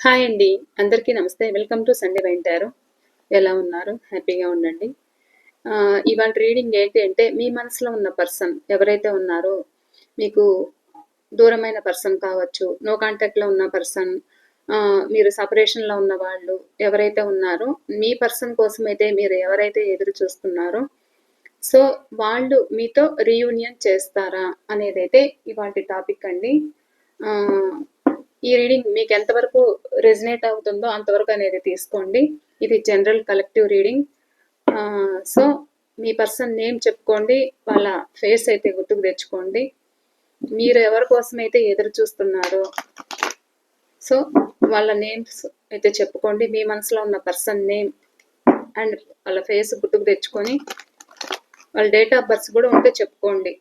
Hi అండి. అందరికీ నమస్తే. వెల్కమ్ టు సండే వెంటారు ఎలా ఉన్నారు? హ్యాపీగా ఉండండి. ఇవాళ రీడింగ్ ఏంటి అంటే మీ మనసులో ఉన్న పర్సన్ ఎవరైతే ఉన్నారో మీకు దూరమైన పర్సన్ కావచ్చు నో కాంటాక్ట్లో ఉన్న పర్సన్ మీరు సపరేషన్లో ఉన్న వాళ్ళు ఎవరైతే ఉన్నారో మీ పర్సన్ కోసం అయితే మీరు ఎవరైతే ఎదురు చూస్తున్నారో సో వాళ్ళు మీతో రీయూనియన్ చేస్తారా అనేది అయితే ఇవాళ టాపిక్ అండి. ఈ రీడింగ్ మీకు ఎంతవరకు రెజినేట్ అవుతుందో అంతవరకు అనేది తీసుకోండి. ఇది జనరల్ కలెక్టివ్ రీడింగ్ సో మీ పర్సన్ నేమ్ చెప్పుకోండి వాళ్ళ ఫేస్ అయితే గుర్తుకు తెచ్చుకోండి. మీరు ఎవరి కోసం అయితే ఎదురు చూస్తున్నారో సో వాళ్ళ నేమ్స్ అయితే చెప్పుకోండి. మీ మనసులో ఉన్న పర్సన్ నేమ్ అండ్ వాళ్ళ ఫేస్ గుర్తుకు తెచ్చుకొని వాళ్ళ డేట్ ఆఫ్ బర్త్ కూడా ఉంటే చెప్పుకోండి.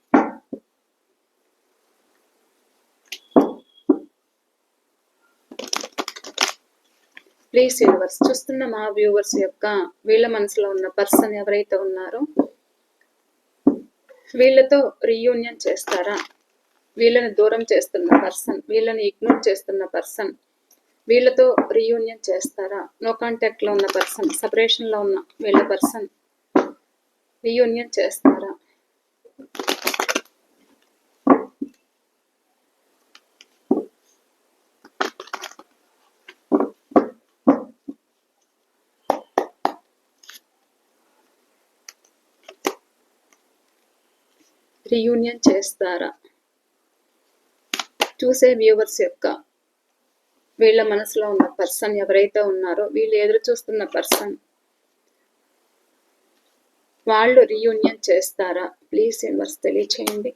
ప్లీజ్ యూనివర్స్ చూస్తున్న మా వ్యూవర్స్ యొక్క వీళ్ళ మనసులో ఉన్న పర్సన్ ఎవరైతే ఉన్నారో వీళ్ళతో రీయూనియన్ చేస్తారా? వీళ్ళని దూరం చేస్తున్న పర్సన్ వీళ్ళని ఇగ్నోర్ చేస్తున్న పర్సన్ వీళ్ళతో రీయూనియన్ చేస్తారా? నో కాంటాక్ట్లో ఉన్న పర్సన్ సపరేషన్లో ఉన్న వీళ్ళ పర్సన్ రీయూనియన్ చేస్తారా? రీయూనియన్ చేస్తారా? చూసే వ్యూవర్స్ యొక్క వీళ్ళ మనసులో ఉన్న పర్సన్ ఎవరైతే ఉన్నారో వీళ్ళు ఎదురు చూస్తున్న పర్సన్ వాళ్ళు రీయూనియన్ చేస్తారా? ప్లీజ్ యూనివర్స్ తెలియచేయండి.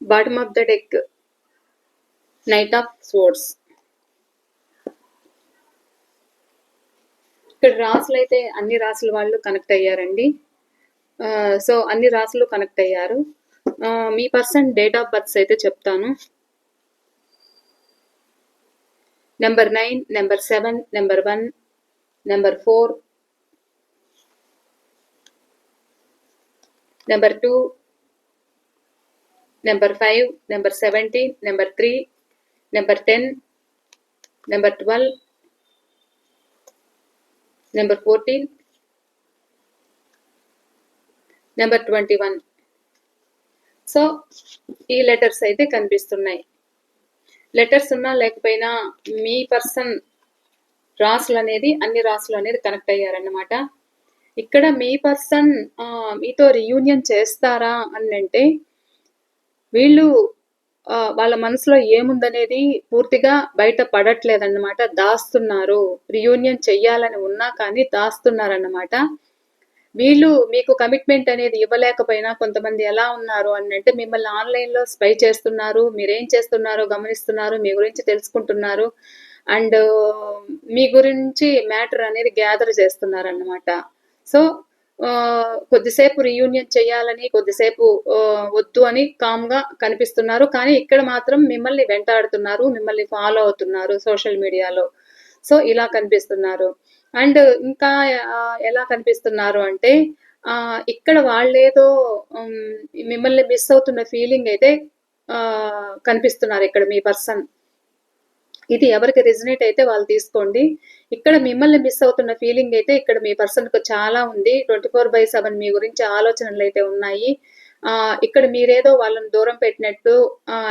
Bottom of the deck knight of sports ఇక్కడ రాసులు అయితే అన్ని రాసుల వాళ్ళు కనెక్ట్ అయ్యారండి. సో అన్ని రాసులు కనెక్ట్ అయ్యారు. మీ పర్సన్ డేట్ ఆఫ్ బర్త్స్ అయితే చెప్తాను. Number nine number seven number one number four number two number five number seventeen number three number ten number twelve number fourteen number twenty one so ఈ letters అయితే కనిపిస్తున్నాయి. Letters ఉన్నా లేకపోయినా మీ person రాసులు అనేది అన్ని రాసులు అనేది కనెక్ట్ అయ్యారన్నమాట. ఇక్కడ మీ పర్సన్ మీతో రియూనియన్ చేస్తారా అని అంటే వీళ్ళు ఆ, వాళ్ళ మనసులో ఏముందనేది పూర్తిగా బయట పడట్లేదన్నమాట. దాస్తున్నారు. రియూనియన్ చెయ్యాలని ఉన్నా కానీ దాస్తున్నారన్నమాట. వీళ్ళు మీకు కమిట్మెంట్ అనేది ఇవ్వలేకపోయినా కొంతమంది ఎలా ఉన్నారు అని అంటే మిమ్మల్ని ఆన్లైన్లో స్పై చేస్తున్నారు మీరేం చేస్తున్నారో గమనిస్తున్నారు మీ గురించి తెలుసుకుంటున్నారు. అండ్ మీ గురించి మ్యాటర్ అనేది గ్యాదర్ చేస్తున్నారు అన్నమాట సో కొద్దిసేపు రీయూనియన్ చేయాలని కొద్దిసేపు వద్దు అని కామ్గా కనిపిస్తున్నారు. కానీ ఇక్కడ మాత్రం మిమ్మల్ని వెంటాడుతున్నారు మిమ్మల్ని ఫాలో అవుతున్నారు సోషల్ మీడియాలో సో ఇలా కనిపిస్తున్నారు. అండ్ ఇంకా ఎలా కనిపిస్తున్నారు అంటే ఆ, ఇక్కడ వాళ్ళేదో మిమ్మల్ని మిస్ అవుతున్న ఫీలింగ్ అయితే ఆ, కనిపిస్తున్నారు ఇక్కడ మీ పర్సన్ ఇది ఎవరికి రెజినేట్ అయితే వాళ్ళు తీసుకోండి. ఇక్కడ మిమ్మల్ని మిస్ అవుతున్న ఫీలింగ్ అయితే ఇక్కడ మీ పర్సన్కు చాలా ఉంది. ట్వంటీ ఫోర్ బై సెవెన్ మీ గురించి ఆలోచనలు అయితే ఉన్నాయి. ఆ ఇక్కడ మీరేదో వాళ్ళని దూరం పెట్టినట్టు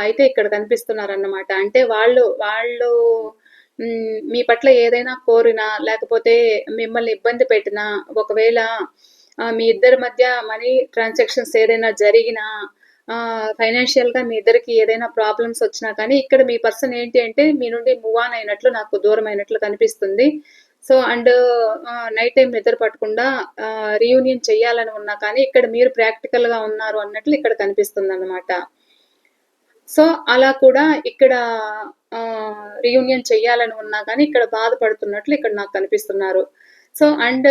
అయితే ఇక్కడ కనిపిస్తున్నారన్నమాట. అంటే వాళ్ళు వాళ్ళు మీ పట్ల ఏదైనా కోరినా లేకపోతే మిమ్మల్ని ఇబ్బంది పెట్టినా ఒకవేళ మీ ఇద్దరి మధ్య మనీ ట్రాన్సాక్షన్స్ ఏదైనా జరిగినా ఫైనాన్షియల్గా మీ ఇద్దరికి ఏదైనా ప్రాబ్లమ్స్ వచ్చినా కానీ ఇక్కడ మీ పర్సన్ ఏంటి అంటే మీ నుండి మూవ్ ఆన్ అయినట్లు నాకు దూరం అయినట్లు కనిపిస్తుంది. సో అండ్ నైట్ టైం నిద్ర పట్టకుండా రీయూనియన్ చేయాలని ఉన్నా కానీ ఇక్కడ మీరు ప్రాక్టికల్గా ఉన్నారు అన్నట్లు ఇక్కడ కనిపిస్తుంది అనమాట సో అలా కూడా ఇక్కడ రీయూనియన్ చేయాలని ఉన్నా కానీ ఇక్కడ బాధపడుతున్నట్లు ఇక్కడ నాకు కనిపిస్తున్నారు. సో అండ్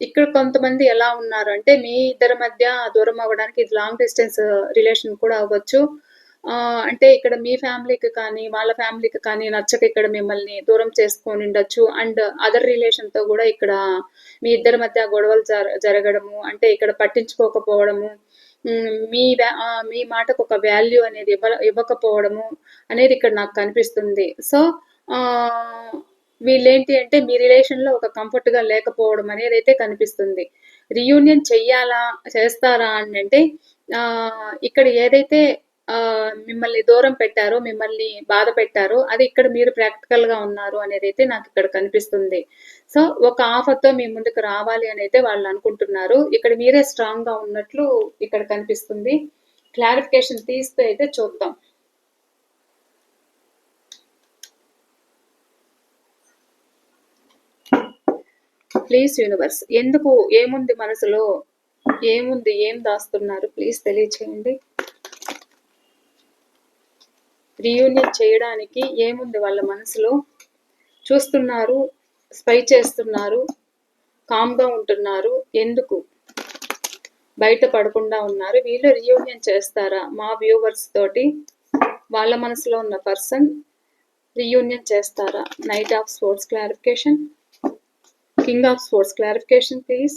ఇక్కడ కొంతమంది ఎలా ఉన్నారు అంటే మీ ఇద్దరి మధ్య దూరం అవ్వడానికి ఇది లాంగ్ డిస్టెన్స్ రిలేషన్ కూడా అవ్వచ్చు. ఆ, అంటే ఇక్కడ మీ ఫ్యామిలీకి కానీ వాళ్ళ ఫ్యామిలీకి కానీ నచ్చక ఇక్కడ మిమ్మల్ని దూరం చేసుకొని ఉండొచ్చు. అండ్ అదర్ రిలేషన్తో కూడా ఇక్కడ మీ ఇద్దరి మధ్య గొడవలు జర జరగడము అంటే ఇక్కడ పట్టించుకోకపోవడము మీ మీ మాటకు ఒక వాల్యూ అనేది ఇవ్వ ఇవ్వకపోవడము అనేది ఇక్కడ నాకు కనిపిస్తుంది. సో ఆ వీళ్ళేంటి అంటే మీ రిలేషన్లో ఒక కంఫర్ట్గా లేకపోవడం అనేది అయితే కనిపిస్తుంది. రీయూనియన్ చెయ్యాలా చేస్తారా అని అంటే ఆ ఇక్కడ ఏదైతే ఆ మిమ్మల్ని దూరం పెట్టారో మిమ్మల్ని బాధ పెట్టారో అది ఇక్కడ మీరు ప్రాక్టికల్గా ఉన్నారు అనేది అయితే నాకు ఇక్కడ కనిపిస్తుంది. సో ఒక ఆఫర్తో మీ ముందుకు రావాలి అని అయితే వాళ్ళు అనుకుంటున్నారు. ఇక్కడ మీరే స్ట్రాంగ్గా ఉన్నట్లు ఇక్కడ కనిపిస్తుంది. క్లారిఫికేషన్ తీస్తే అయితే చూద్దాం. ప్లీజ్ యూనివర్స్ ఎందుకు ఏముంది మనసులో? ఏముంది? ఏం దాస్తున్నారు? ప్లీజ్ తెలియచేయండి. రీయూనియన్ చేయడానికి ఏముంది వాళ్ళ మనసులో? చూస్తున్నారు స్పై చేస్తున్నారు కామ్గా ఉంటున్నారు ఎందుకు? బయట పడకుండా ఉన్నారు. వీళ్ళు రీయూనియన్ చేస్తారా? మా వ్యూవర్స్ తోటి వాళ్ళ మనసులో ఉన్న పర్సన్ రీయూనియన్ చేస్తారా? Knight of sports clarification. King of sports clarification please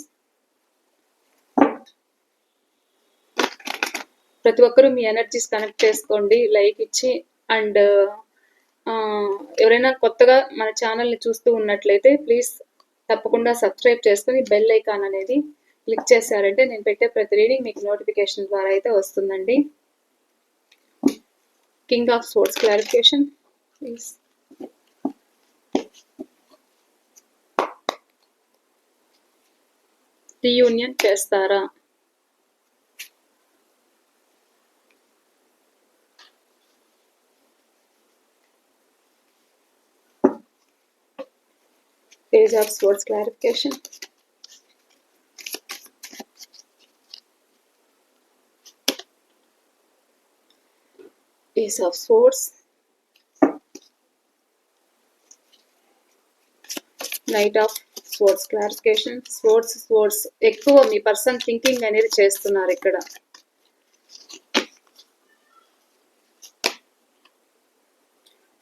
ప్రతి ఒక్కరూ మీ ఎనర్జీస్ కనెక్ట్ చేసుకోండి లైక్ ఇచ్చి అండ్ ఎవరైనా కొత్తగా మన ఛానల్ని చూస్తూ ఉన్నట్లయితే ప్లీజ్ తప్పకుండా సబ్స్క్రైబ్ చేసుకుని బెల్ ఐకాన్ అనేది క్లిక్ చేశారంటే నేను పెట్టే ప్రతి రీడింగ్ మీకు నోటిఫికేషన్ ద్వారా అయితే వస్తుందండి. King of sports clarification please reunion చేస్తారా page of swords clarification ace of swords knight of sports clarification sports sports ఎక్కువ మీ పర్సన్ థింకింగ్ అనేది చేస్తున్నారు ఇక్కడ.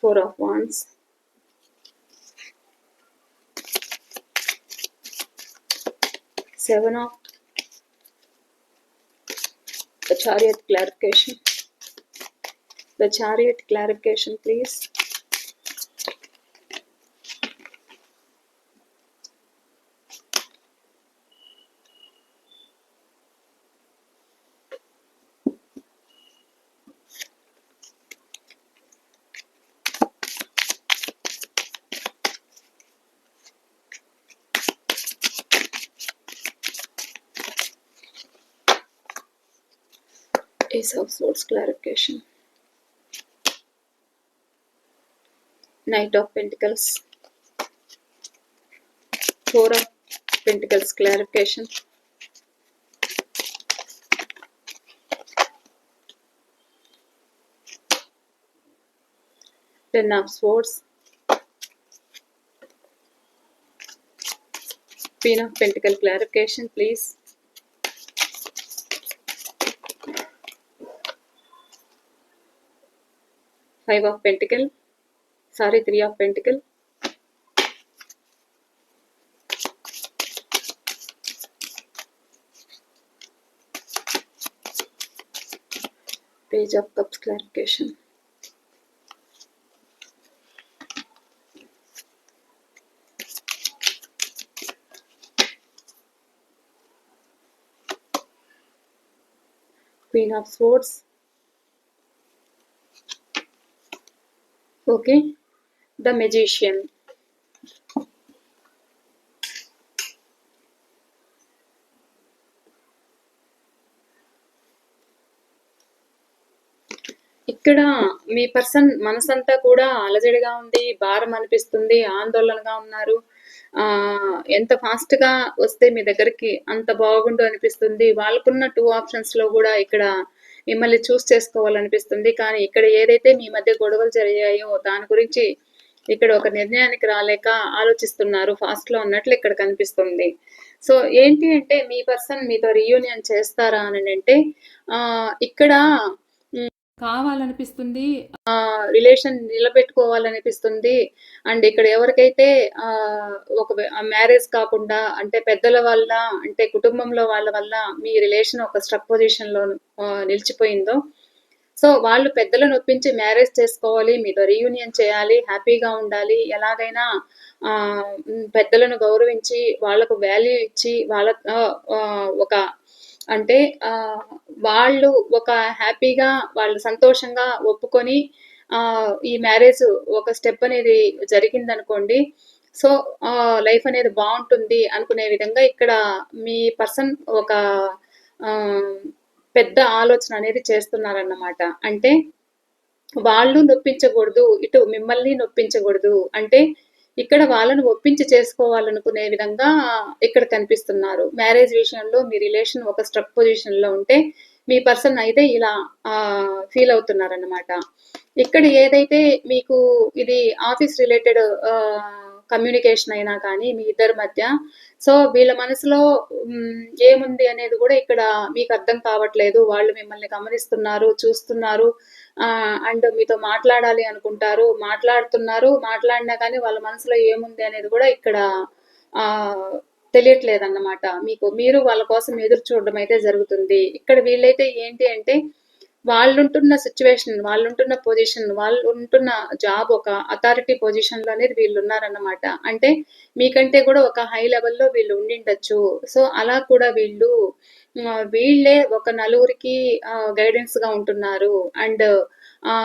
Four of wands seven of the chariot clarification the chariot clarification please ace of swords clarification. Knight of pentacles. Four of pentacles clarification. Ten of swords. Queen of pentacle clarification please five of pentacle सारे three of pentacle page of cups clarification queen of swords. Okay the magician. ఇక్కడ మీ person మనసంతా కూడా అలజడిగా ఉంది భారం అనిపిస్తుంది ఆందోళనగా ఉన్నారు. ఆ ఎంత ఫాస్ట్గా వస్తే మీ దగ్గరికి అంత బాగుండు అనిపిస్తుంది. వాళ్ళకున్న టూ ఆప్షన్స్లో కూడా ఇక్కడ మిమ్మల్ని చూస్ చేసుకోవాలనిపిస్తుంది. కానీ ఇక్కడ ఏదైతే మీ మధ్య గొడవలు జరిగాయో దాని గురించి ఇక్కడ ఒక నిర్ణయానికి రాలేక ఆలోచిస్తున్నారు. ఫాస్ట్లో అన్నట్లు ఇక్కడ కనిపిస్తుంది. సో ఏంటి అంటే మీ పర్సన్ మీతో రీయూనియన్ చేస్తారా అని అంటే ఆ, ఇక్కడ కావాలనిపిస్తుంది. రిలేషన్ నిలబెట్టుకోవాలనిపిస్తుంది. అండ్ ఇక్కడ ఎవరికైతే ఆ, ఒక మ్యారేజ్ కాకుండా అంటే పెద్దల వల్ల అంటే కుటుంబంలో వాళ్ళ వల్ల మీ రిలేషన్ ఒక స్ట్రక్ పొజిషన్లో నిలిచిపోయిందో సో వాళ్ళు పెద్దలను ఒప్పించి మ్యారేజ్ చేసుకోవాలి మీతో రీయూనియన్ చేయాలి హ్యాపీగా ఉండాలి ఎలాగైనా ఆ, పెద్దలను గౌరవించి వాళ్ళకు వాల్యూ ఇచ్చి వాళ్ళ ఆ, ఒక అంటే వాళ్ళు ఒక హ్యాపీగా వాళ్ళు సంతోషంగా ఒప్పుకొని ఈ మ్యారేజ్ ఒక స్టెప్ అనేది జరిగిందనుకోండి సో లైఫ్ అనేది బాగుంటుంది అనుకునే విధంగా ఇక్కడ మీ పర్సన్ ఒక పెద్ద ఆలోచన అనేది చేస్తున్నారన్నమాట. అంటే వాళ్ళు నొప్పించకూడదు ఇటు మిమ్మల్ని నొప్పించకూడదు. అంటే ఇక్కడ వాళ్ళను ఒప్పించి చేసుకోవాలనుకునే విధంగా ఇక్కడ కనిపిస్తున్నారు. మ్యారేజ్ విషయంలో మీ రిలేషన్ ఒక స్ట్రక్ పొజిషన్లో ఉంటే మీ పర్సన్ అయితే ఇలా ఫీల్ అవుతున్నారన్నమాట. ఇక్కడ ఏదైతే మీకు ఇది ఆఫీస్ రిలేటెడ్ కమ్యూనికేషన్ అయినా కానీ మీ ఇద్దరి మధ్య. సో వీళ్ళ మనసులో ఏముంది అనేది కూడా ఇక్కడ మీకు అర్థం కావట్లేదు. వాళ్ళు మిమ్మల్ని గమనిస్తున్నారు చూస్తున్నారు అండ్ మీతో మాట్లాడాలి అనుకుంటారు మాట్లాడుతున్నారు మాట్లాడినా కానీ వాళ్ళ మనసులో ఏముంది అనేది కూడా ఇక్కడ ఆ తెలియట్లేదు అన్నమాట మీకు మీరు వాళ్ళ కోసం ఎదురు చూడడం అయితే జరుగుతుంది. ఇక్కడ వీళ్ళైతే ఏంటి అంటే వాళ్ళుంటున్న సిచ్యువేషన్ వాళ్ళుంటున్న పొజిషన్ వాళ్ళు ఉంటున్న జాబ్ ఒక అథారిటీ పొజిషన్లో అనేది వీళ్ళు ఉన్నారన్నమాట. అంటే మీకంటే కూడా ఒక హై లెవెల్లో వీళ్ళు ఉండిండొచ్చు. సో అలా కూడా వీళ్ళు వీళ్ళే ఒక నలుగురికి గైడెన్స్గా ఉంటున్నారు. అండ్ ఆ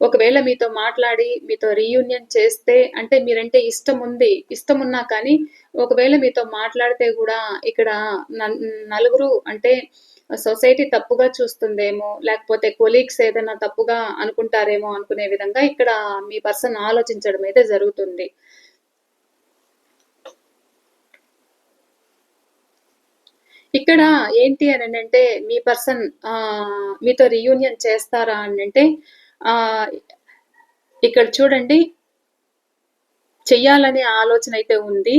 ఒకవేళ మీతో మాట్లాడి మీతో రీయూనియన్ చేస్తే అంటే మీరంటే ఇష్టం ఉంది ఇష్టం ఉన్నా కానీ ఒకవేళ మీతో మాట్లాడితే కూడా ఇక్కడ నల్- నలుగురు అంటే సొసైటీ తప్పుగా చూస్తుందేమో లేకపోతే కొలీగ్స్ ఏదైనా తప్పుగా అనుకుంటారేమో అనుకునే విధంగా ఇక్కడ మీ పర్సన్ ఆలోచించడం అయితే జరుగుతుంది. ఇక్కడ ఏంటి అని అంటే మీ పర్సన్ మీతో రీయూనియన్ చేస్తారా అని అంటే ఇక్కడ చూడండి చెయ్యాలనే ఆలోచన అయితే ఉంది.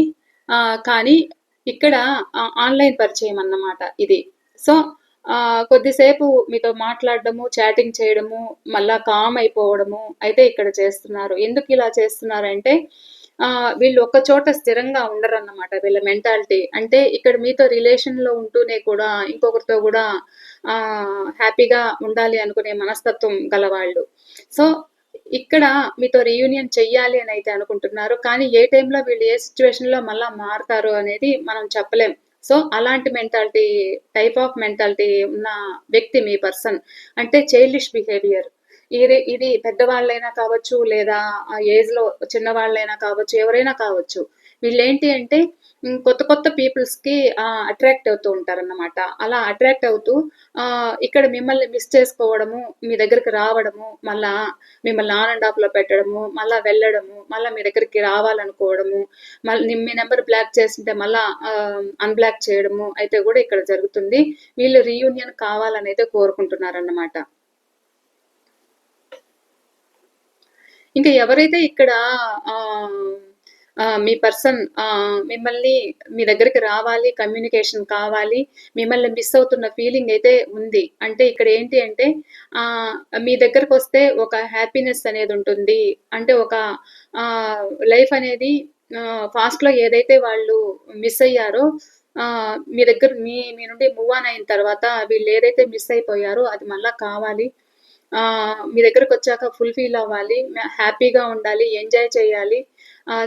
ఆ, కానీ ఇక్కడ ఆన్లైన్ పరిచయం అన్నమాట ఇది. సో కొద్దిసేపు మీతో మాట్లాడడము చాటింగ్ చేయడము మళ్ళా కామ్ అయిపోవడము అయితే ఇక్కడ చేస్తున్నారు. ఎందుకు ఇలా చేస్తున్నారంటే ఆ, వీళ్ళు ఒక్క చోట స్థిరంగా ఉండరన్నమాట వీళ్ళ మెంటాలిటీ అంటే ఇక్కడ మీతో రిలేషన్లో ఉంటూనే కూడా ఇంకొకరితో కూడా ఆ హ్యాపీగా ఉండాలి అనుకునే మనస్తత్వం గలవాళ్ళు. సో ఇక్కడ మీతో రీయూనియన్ చెయ్యాలి అని అయితే అనుకుంటున్నారు. కానీ ఏ టైంలో వీళ్ళు ఏ సిచ్యువేషన్లో మళ్ళా మారుతారు అనేది మనం చెప్పలేం. సో అలాంటి మెంటాలిటీ టైప్ ఆఫ్ మెంటాలిటీ ఉన్న వ్యక్తి మీ పర్సన్ అంటే చైల్డిష్ బిహేవియర్. ఇది ఇది పెద్దవాళ్ళైనా కావచ్చు లేదా ఆ ఏజ్లో చిన్నవాళ్ళైనా కావచ్చు ఎవరైనా కావచ్చు. వీళ్ళేంటి అంటే కొత్త కొత్త పీపుల్స్కి అట్రాక్ట్ అవుతూ ఉంటారన్నమాట. అలా అట్రాక్ట్ అవుతూ ఇక్కడ మిమ్మల్ని మిస్ చేసుకోవడము మీ దగ్గరికి రావడము మళ్ళా మిమ్మల్ని ఆన్ అండ్ ఆఫ్లో పెట్టడము మళ్ళా వెళ్ళడము మళ్ళా మీ దగ్గరికి రావాలనుకోవడము మళ్ళీ మీ నెంబర్ బ్లాక్ చేస్తుంటే మళ్ళా అన్బ్లాక్ చేయడము అయితే కూడా ఇక్కడ జరుగుతుంది. వీళ్ళు రీయూనియన్ కావాలని అయితే కోరుకుంటున్నారన్నమాట. ఇంకా ఎవరైతే ఇక్కడ ఆ, మీ పర్సన్ మిమ్మల్ని మీ దగ్గరికి రావాలి కమ్యూనికేషన్ కావాలి మిమ్మల్ని మిస్ అవుతున్న ఫీలింగ్ అయితే ఉంది. అంటే ఇక్కడ ఏంటి అంటే మీ దగ్గరకు వస్తే ఒక హ్యాపీనెస్ అనేది ఉంటుంది. అంటే ఒక లైఫ్ అనేది ఫాస్ట్లో ఏదైతే వాళ్ళు మిస్ అయ్యారో మీ దగ్గర మీ మీ నుండి మూవ్ ఆన్ అయిన తర్వాత వీళ్ళు ఏదైతే మిస్ అయిపోయారో అది మళ్ళా కావాలి. మీ దగ్గరకు వచ్చాక ఫుల్ ఫీల్ అవ్వాలి హ్యాపీగా ఉండాలి ఎంజాయ్ చేయాలి.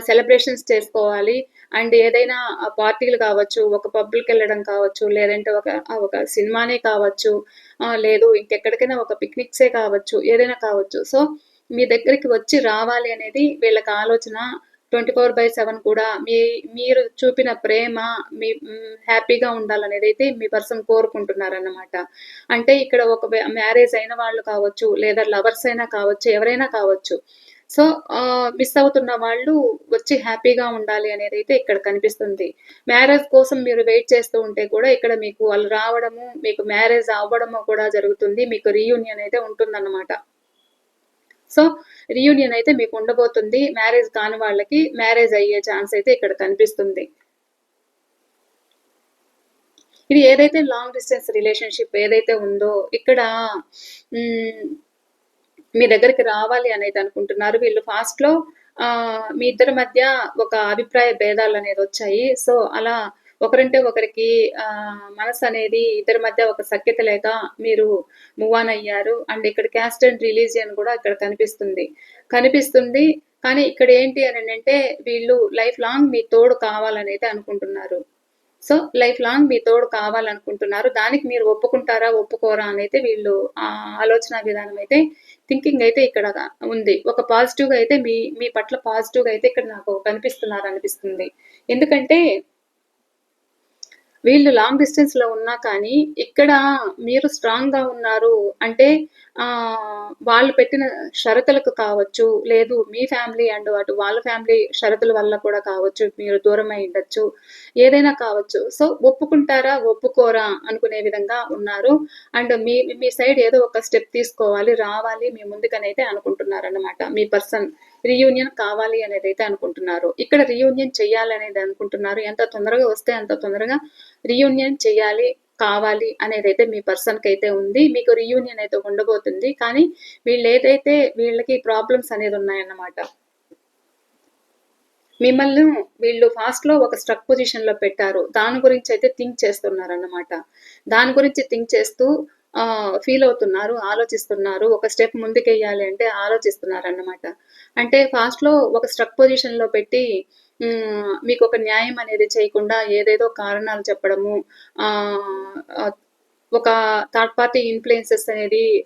సెలబ్రేషన్స్ చేసుకోవాలి. అండ్ ఏదైనా పార్టీలు కావచ్చు ఒక పబ్లిక్ వెళ్ళడం కావచ్చు లేదంటే ఒక ఒక సినిమానే కావచ్చు లేదు ఇంకెక్కడికైనా ఒక పిక్నిక్సే కావచ్చు ఏదైనా కావచ్చు. సో మీ దగ్గరికి వచ్చి రావాలి అనేది వీళ్ళకి ఆలోచన. ట్వంటీ ఫోర్ బై సెవెన్ కూడా మీ మీరు చూపిన ప్రేమ మీ హ్యాపీగా ఉండాలనేది అయితే మీ పర్సన్ కోరుకుంటున్నారన్నమాట. అంటే ఇక్కడ ఒక మ్యారేజ్ అయిన వాళ్ళు కావచ్చు లేదా లవర్స్ అయినా కావచ్చు ఎవరైనా కావచ్చు సో మిస్ అవుతున్న వాళ్ళు వచ్చి హ్యాపీగా ఉండాలి అనేది అయితే ఇక్కడ కనిపిస్తుంది. మ్యారేజ్ కోసం మీరు వెయిట్ చేస్తూ ఉంటే కూడా ఇక్కడ మీకు వాళ్ళు రావడము మీకు మ్యారేజ్ అవ్వడము కూడా జరుగుతుంది. మీకు రీయూనియన్ అయితే ఉంటుందన్నమాట. సో రీయూనియన్ అయితే మీకు ఉండబోతుంది. మ్యారేజ్ కాని వాళ్ళకి మ్యారేజ్ అయ్యే ఛాన్స్ అయితే ఇక్కడ కనిపిస్తుంది. ఇది ఏదైతే లాంగ్ డిస్టెన్స్ రిలేషన్షిప్ ఏదైతే ఉందో ఇక్కడ మీ దగ్గరికి రావాలి అనేది అనుకుంటున్నారు. వీళ్ళు ఫాస్ట్లో ఆ, మీ ఇద్దరి మధ్య ఒక అభిప్రాయ భేదాలు అనేది వచ్చాయి. సో అలా ఒకరంటే ఒకరికి ఆ, మనసు అనేది ఇద్దరి మధ్య ఒక సఖ్యత లేక మీరు మూవ్ ఆన్ అయ్యారు. అండ్ ఇక్కడ క్యాస్ట్ అండ్ రిలీజియన్ కూడా ఇక్కడ కనిపిస్తుంది. కనిపిస్తుంది. కానీ ఇక్కడ ఏంటి అని అంటే వీళ్ళు లైఫ్ లాంగ్ మీ తోడు కావాలనైతే అనుకుంటున్నారు. సో లైఫ్ లాంగ్ మీ తోడు కావాలనుకుంటున్నారు. దానికి మీరు ఒప్పుకుంటారా ఒప్పుకోరా అని అయితే వీళ్ళు ఆ ఆలోచన విధానం అయితే థింకింగ్ అయితే ఇక్కడ ఉంది. ఒక పాజిటివ్గా అయితే మీ మీ పట్ల పాజిటివ్గా అయితే ఇక్కడ నాకు కనిపిస్తున్నారు అనిపిస్తుంది ఎందుకంటే వీళ్ళు లాంగ్ డిస్టెన్స్లో ఉన్నా కానీ ఇక్కడ మీరు స్ట్రాంగ్గా ఉన్నారు అంటే ఆ వాళ్ళు పెట్టిన షరతులకు కావచ్చు లేదు మీ ఫ్యామిలీ అండ్ అటు వాళ్ళ ఫ్యామిలీ షరతుల వల్ల కూడా కావచ్చు మీరు దూరం అయి ఉండొచ్చు ఏదైనా కావచ్చు. సో ఒప్పుకుంటారా ఒప్పుకోరా అనుకునే విధంగా ఉన్నారు. అండ్ మీ మీ సైడ్ ఏదో ఒక స్టెప్ తీసుకోవాలి రావాలి మీ ముందుకనైతే అనుకుంటున్నారు అనమాట మీ పర్సన్ రీయూనియన్ కావాలి అనేది అయితే అనుకుంటున్నారు. ఇక్కడ రీయూనియన్ చేయాలి అనేది అనుకుంటున్నారు. ఎంత తొందరగా వస్తే అంత తొందరగా రీయూనియన్ చేయాలి కావాలి అనేది అయితే మీ పర్సన్కి అయితే ఉంది. మీకు రీయూనియన్ అయితే ఉండబోతుంది. కానీ వీళ్ళు ఏదైతే వీళ్ళకి ప్రాబ్లమ్స్ అనేది ఉన్నాయన్నమాట. మిమ్మల్ని వీళ్ళు ఫాస్ట్లో ఒక స్ట్రక్ పొజిషన్లో పెట్టారు. దాని గురించి అయితే థింక్ చేస్తున్నారు అన్నమాట దాని గురించి థింక్ చేస్తూ ఫీల్ అవుతున్నారు ఆలోచిస్తున్నారు ఒక స్టెప్ ముందుకెయ్యాలి అంటే ఆలోచిస్తున్నారు అన్నమాట అంటే ఫాస్ట్లో ఒక స్ట్రక్ పొజిషన్లో పెట్టి మీకు ఒక న్యాయం అనేది చేయకుండా ఏదేదో కారణాలు చెప్పడము ఆ ఒక థర్డ్ పార్టీ ఇన్ఫ్లుయెన్సెస్ అనేది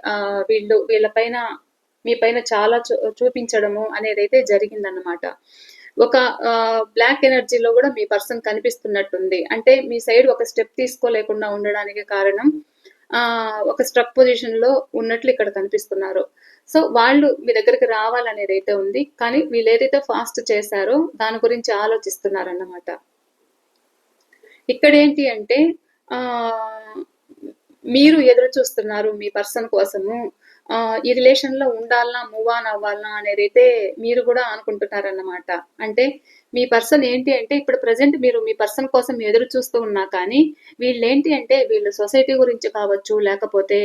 వీళ్ళు వీళ్ళ పైన మీ పైన చాలా చూ- చూపించడము అనేది అయితే జరిగిందన్నమాట. ఒక బ్లాక్ ఎనర్జీలో కూడా మీ పర్సన్ కనిపిస్తున్నట్టుంది. అంటే మీ సైడ్ ఒక స్టెప్ తీసుకోలేకుండా ఉండడానికి కారణం ఒక స్ట్రక్ పొజిషన్లో ఉన్నట్లు ఇక్కడ కనిపిస్తున్నారు. సో వాళ్ళు మీ దగ్గరికి రావాలనేది అయితే ఉంది కానీ వీళ్ళు ఏదైతే ఫాస్ట్ చేశారో దాని గురించి ఆలోచిస్తున్నారన్నమాట. ఇక్కడ ఏంటి అంటే ఆ మీరు ఎదురు చూస్తున్నారు మీ పర్సన్ కోసము ఆ ఈ రిలేషన్లో ఉండాలనా మూవ్ ఆన్ అవ్వాలనా అనేది అయితే మీరు కూడా అనుకుంటున్నారన్నమాట. అంటే మీ పర్సన్ ఏంటి అంటే ఇప్పుడు ప్రజెంట్ మీరు మీ పర్సన్ కోసం ఎదురు చూస్తూ ఉన్నా కానీ వీళ్ళు ఏంటి అంటే వీళ్ళు సొసైటీ గురించి కావచ్చు లేకపోతే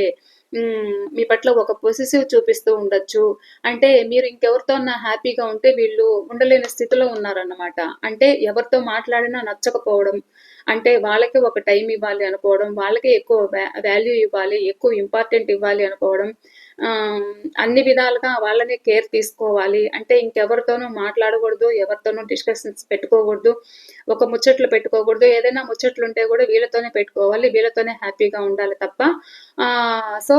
మీ పట్ల ఒక పొసిసివ్ చూపిస్తూ ఉండొచ్చు. అంటే మీరు ఇంకెవరితో హ్యాపీగా ఉంటే వీళ్ళు ఉండలేని స్థితిలో ఉన్నారన్నమాట. అంటే ఎవరితో మాట్లాడినా నచ్చకపోవడం అంటే వాళ్ళకి ఒక టైం ఇవ్వాలి అనుకోవడం వాళ్ళకి ఎక్కువ వాల్యూ ఇవ్వాలి ఎక్కువ ఇంపార్టెంట్ ఇవ్వాలి అనుకోవడం అన్ని విధాలుగా వాళ్ళని కేర్ తీసుకోవాలి. అంటే ఇంకెవరితోనూ మాట్లాడకూడదు ఎవరితోనూ డిస్కషన్స్ పెట్టుకోకూడదు ఒక ముచ్చట్లు పెట్టుకోకూడదు. ఏదైనా ముచ్చట్లు ఉంటే కూడా వీళ్ళతోనే పెట్టుకోవాలి వీళ్ళతోనే హ్యాపీగా ఉండాలి తప్ప సో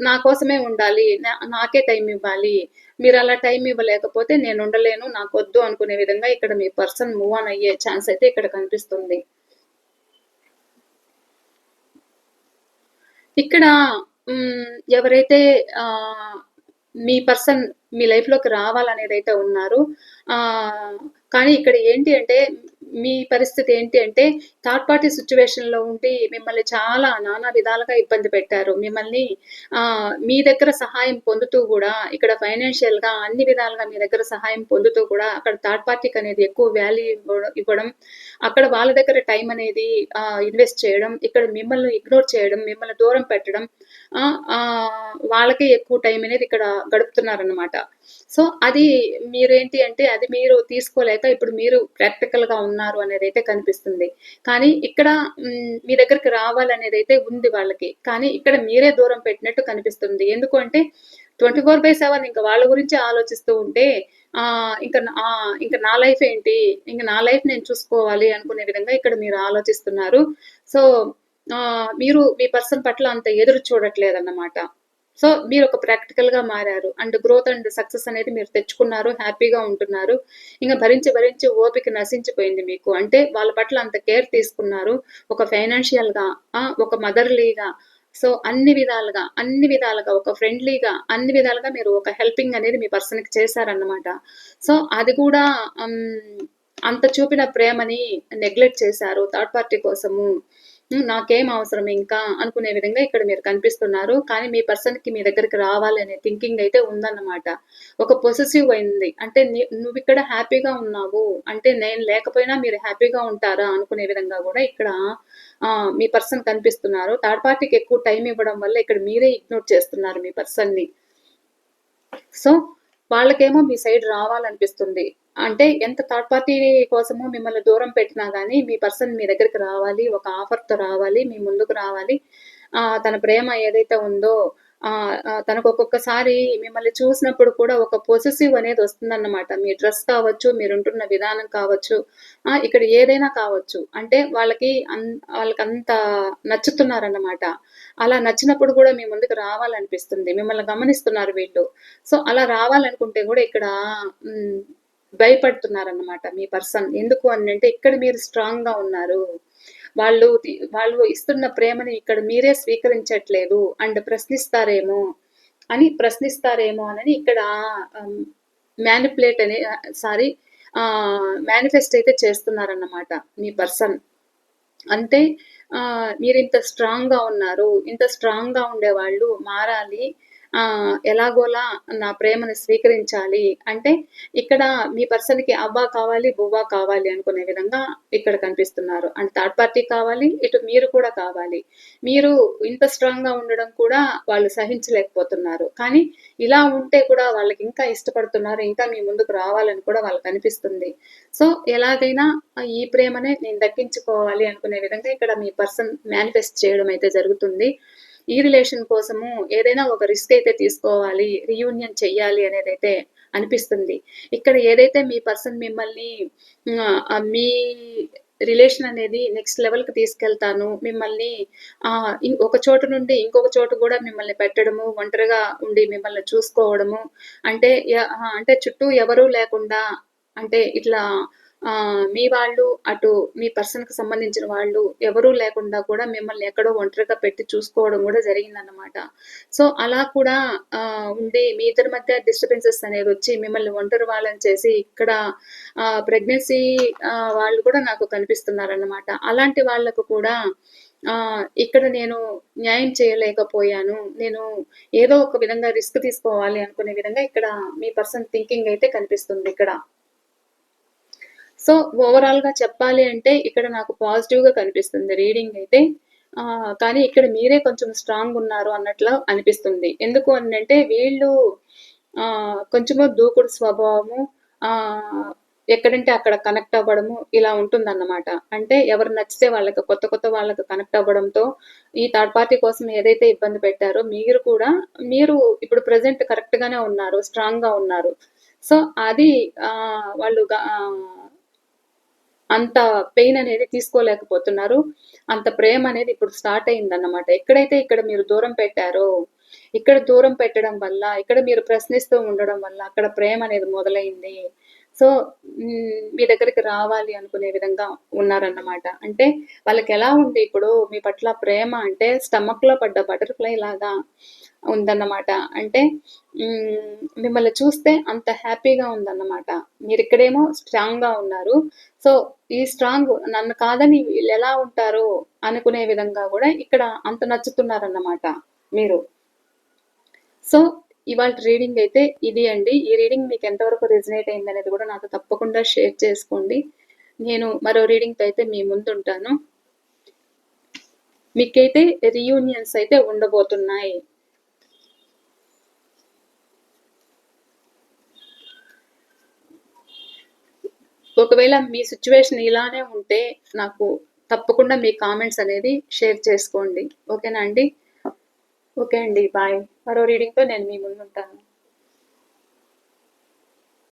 నా కోసమే ఉండాలి నా- నాకే టైం ఇవ్వాలి. మీరు అలా టైం ఇవ్వలేకపోతే నేను ఉండలేను నాకు వద్దు అనుకునే విధంగా ఇక్కడ మీ పర్సన్ మూవ్ ఆన్ అయ్యే ఛాన్స్ అయితే ఇక్కడ కనిపిస్తుంది. ఇక్కడ మ్, ఎవరైతే ఆ, మీ పర్సన్ మీ లైఫ్లోకి రావాలనేది అయితే ఉన్నారు ఆ కానీ ఇక్కడ ఏంటి అంటే మీ పరిస్థితి ఏంటి అంటే థర్డ్ పార్టీ సిచ్యువేషన్లో ఉండి మిమ్మల్ని చాలా నానా విధాలుగా ఇబ్బంది పెట్టారు. మిమ్మల్ని ఆ మీ దగ్గర సహాయం పొందుతూ కూడా ఇక్కడ ఫైనాన్షియల్గా అన్ని విధాలుగా మీ దగ్గర సహాయం పొందుతూ కూడా అక్కడ థర్డ్ పార్టీకి అనేది ఎక్కువ వాల్యూ ఇవ్వడం అక్కడ వాళ్ళ దగ్గర టైం అనేది ఇన్వెస్ట్ చేయడం ఇక్కడ మిమ్మల్ని ఇగ్నోర్ చేయడం మిమ్మల్ని దూరం పెట్టడం వాళ్ళకే ఎక్కువ టైం అనేది ఇక్కడ గడుపుతున్నారనమాట సో అది మీరేంటి అంటే అది మీరు తీసుకోలేక ఇప్పుడు మీరు ప్రాక్టికల్గా ఉన్నారు అనేది అయితే కనిపిస్తుంది. కానీ ఇక్కడ మీ దగ్గరికి రావాలనేది అయితే ఉంది వాళ్ళకి. కానీ ఇక్కడ మీరే దూరం పెట్టినట్టు కనిపిస్తుంది. ఎందుకు అంటే ట్వంటీ ఫోర్ బై సెవెన్ ఇంకా వాళ్ళ గురించి ఆలోచిస్తూ ఉంటే ఆ ఇంకా ఇంకా నా లైఫ్ ఏంటి? ఇంకా నా లైఫ్ నేను చూసుకోవాలి అనుకునే విధంగా ఇక్కడ మీరు ఆలోచిస్తున్నారు. సో మీరు మీ పర్సన్ పట్ల అంత ఎదురు చూడట్లేదు అన్నమాట సో మీరు ఒక ప్రాక్టికల్గా మారారు. అండ్ గ్రోత్ అండ్ సక్సెస్ అనేది మీరు తెచ్చుకున్నారు హ్యాపీగా ఉంటున్నారు. ఇంకా భరించి భరించి ఓపిక నశించిపోయింది మీకు. అంటే వాళ్ళ పట్ల అంత కేర్ తీసుకున్నారు. ఒక ఫైనాన్షియల్గా ఆ, ఒక మదర్లీగా సో అన్ని విధాలుగా అన్ని విధాలుగా ఒక ఫ్రెండ్లీగా అన్ని విధాలుగా మీరు ఒక హెల్పింగ్ అనేది మీ పర్సన్కి చేశారన్నమాట. సో అది కూడా అంత చూపిన ప్రేమని నెగ్లెక్ట్ చేశారు థర్డ్ పార్టీ కోసము. నాకేం అవసరం ఇంకా? అనుకునే విధంగా ఇక్కడ మీరు కనిపిస్తున్నారు. కానీ మీ పర్సన్కి మీ దగ్గరికి రావాలనే థింకింగ్ అయితే ఉందన్నమాట. ఒక పొసెసివ్ అయింది. అంటే నువ్వు ఇక్కడ హ్యాపీగా ఉన్నావు. అంటే నేను లేకపోయినా మీరు హ్యాపీగా ఉంటారా? అనుకునే విధంగా కూడా ఇక్కడ మీ పర్సన్ కనిపిస్తున్నారు. థర్డ్ పార్టీకి ఎక్కువ టైం ఇవ్వడం వల్ల ఇక్కడ మీరే ఇగ్నోర్ చేస్తున్నారు మీ పర్సన్ని. సో వాళ్ళకేమో మీ సైడ్ రావాలనిపిస్తుంది. అంటే ఎంత థర్డ్ పార్టీ కోసమో మిమ్మల్ని దూరం పెట్టినా కానీ మీ పర్సన్ మీ దగ్గరికి రావాలి ఒక ఆఫర్తో రావాలి మీ ముందుకు రావాలి. ఆ, తన ప్రేమ ఏదైతే ఉందో ఆ, తనకు ఒక్కొక్కసారి మిమ్మల్ని చూసినప్పుడు కూడా ఒక పొసెసివ్ అనేది వస్తుందన్నమాట. మీ డ్రెస్ కావచ్చు మీరు ఉంటున్న విధానం కావచ్చు ఆ, ఇక్కడ ఏదైనా కావచ్చు. అంటే వాళ్ళకి అన్ వాళ్ళకి అంత నచ్చుతున్నారన్నమాట. అలా నచ్చినప్పుడు కూడా మీ ముందుకు రావాలనిపిస్తుంది. మిమ్మల్ని గమనిస్తున్నారు వీళ్ళు. సో అలా రావాలనుకుంటే కూడా ఇక్కడ భయపడుతున్నారన్నమాట మీ పర్సన్. ఎందుకు అని అంటే ఇక్కడ మీరు స్ట్రాంగ్గా ఉన్నారు? వాళ్ళు వాళ్ళు ఇస్తున్న ప్రేమని ఇక్కడ మీరే స్వీకరించట్లేదు అండ్ ప్రశ్నిస్తారేమో అని ప్రశ్నిస్తారేమో అని ఇక్కడ మ్యానిపులేట్ అనే సారీ మేనిఫెస్ట్ అయితే చేస్తున్నారన్నమాట మీ పర్సన్. అంటే ఆ, మీరు ఇంత స్ట్రాంగ్గా ఉన్నారు ఇంత స్ట్రాంగ్గా ఉండేవాళ్ళు మారాలి ఎలాగోలా నా ప్రేమను స్వీకరించాలి. అంటే ఇక్కడ మీ పర్సన్కి అవ్వా కావాలి బువ్వా కావాలి అనుకునే విధంగా ఇక్కడ కనిపిస్తున్నారు. అండ్ థర్డ్ పార్టీ కావాలి ఇటు మీరు కూడా కావాలి. మీరు ఇంత స్ట్రాంగ్గా ఉండడం కూడా వాళ్ళు సహించలేకపోతున్నారు. కానీ ఇలా ఉంటే కూడా వాళ్ళకి ఇంకా ఇష్టపడుతున్నారు ఇంకా మీ ముందుకు రావాలని కూడా వాళ్ళకి అనిపిస్తుంది. సో ఎలాగైనా ఈ ప్రేమనే నేను దక్కించుకోవాలి అనుకునే విధంగా ఇక్కడ మీ పర్సన్ మేనిఫెస్ట్ చేయడం అయితే జరుగుతుంది. ఈ రిలేషన్ కోసము ఏదైనా ఒక రిస్క్ అయితే తీసుకోవాలి రీయూనియన్ చెయ్యాలి అనేది అయితే అనిపిస్తుంది. ఇక్కడ ఏదైతే మీ పర్సన్ మిమ్మల్ని మీ రిలేషన్ అనేది నెక్స్ట్ లెవెల్కి తీసుకెళ్తాను మిమ్మల్ని ఆ, ఒక చోటు నుండి ఇంకొక చోటు కూడా మిమ్మల్ని పెట్టడము ఒంటరిగా ఉండి మిమ్మల్ని చూసుకోవడము అంటే అంటే చుట్టూ ఎవరూ లేకుండా అంటే ఇట్లా మీ వాళ్ళు అటు మీ పర్సన్కి సంబంధించిన వాళ్ళు ఎవరూ లేకుండా కూడా మిమ్మల్ని ఎక్కడో ఒంటరిగా పెట్టి చూసుకోవడం కూడా జరిగిందన్నమాట. సో అలా కూడా ఉండి మీ ఇద్దరి మధ్య డిస్టర్బెన్సెస్ అనేది వచ్చి మిమ్మల్ని ఒంటరి వాళ్ళని చేసి ఇక్కడ ప్రెగ్నెన్సీ వాళ్ళు కూడా నాకు కనిపిస్తున్నారన్నమాట. అలాంటి వాళ్ళకు కూడా ఆ, ఇక్కడ నేను న్యాయం చేయలేకపోయాను. నేను ఏదో ఒక విధంగా రిస్క్ తీసుకోవాలి అనుకునే విధంగా ఇక్కడ మీ పర్సన్ థింకింగ్ అయితే కనిపిస్తుంది ఇక్కడ. సో ఓవరాల్గా చెప్పాలి అంటే ఇక్కడ నాకు పాజిటివ్గా కనిపిస్తుంది రీడింగ్ అయితే. ఆ, కానీ ఇక్కడ మీరే కొంచెం స్ట్రాంగ్ ఉన్నారు అన్నట్లు అనిపిస్తుంది. ఎందుకు అని అంటే వీళ్ళు ఆ, కొంచెము దూకుడు స్వభావము ఆ, ఎక్కడంటే అక్కడ కనెక్ట్ అవ్వడము ఇలా ఉంటుందన్నమాట. అంటే ఎవరు నచ్చితే వాళ్ళకి కొత్త కొత్త వాళ్ళకి కనెక్ట్ అవ్వడంతో ఈ థర్డ్ పార్టీ కోసం ఏదైతే ఇబ్బంది పెట్టారో మీరు కూడా మీరు ఇప్పుడు ప్రజెంట్ కరెక్ట్ గానే ఉన్నారు స్ట్రాంగ్గా ఉన్నారు. సో అది ఆ, వాళ్ళు అంత పెయిన్ అనేది తీసుకోలేకపోతున్నారు. అంత ప్రేమ అనేది ఇప్పుడు స్టార్ట్ అయిందన్నమాట. ఎక్కడైతే ఇక్కడ మీరు దూరం పెట్టారో ఇక్కడ దూరం పెట్టడం వల్ల ఇక్కడ మీరు ప్రశ్నిస్తూ ఉండడం వల్ల అక్కడ ప్రేమ అనేది మొదలైంది. సో మీ దగ్గరికి రావాలి అనుకునే విధంగా ఉన్నారన్నమాట. అంటే వాళ్ళకి ఎలా ఉంది ఇప్పుడు మీ పట్ల ప్రేమ అంటే స్టమక్లో పడ్డ బటర్ఫ్లై లాగా ఉందన్నమాట. అంటే మిమ్మల్ని చూస్తే అంత హ్యాపీగా ఉందన్నమాట. మీరు ఇక్కడేమో స్ట్రాంగ్గా ఉన్నారు. సో ఈ స్ట్రాంగ్ నన్ను కాదని వీళ్ళు ఎలా ఉంటారు అనుకునే విధంగా కూడా ఇక్కడ అంత నచ్చుతున్నారన్నమాట మీరు. సో ఇవాళ రీడింగ్ అయితే ఇది అండి. ఈ రీడింగ్ మీకు ఎంతవరకు రిజనేట్ అయింది అనేది కూడా నాతో తప్పకుండా షేర్ చేసుకోండి. నేను మరో రీడింగ్తో అయితే మీ ముందు ఉంటాను మీకైతే రీయూనియన్స్ అయితే ఉండబోతున్నాయి. ఒకవేళ మీ సిచ్యువేషన్ ఇలానే ఉంటే నాకు తప్పకుండా మీ కామెంట్స్ అనేది షేర్ చేసుకోండి. ఓకేనా అండి? ఓకే అండి బాయ్ మరో రీడింగ్తో నేను మీ ముందు ఉంటాను.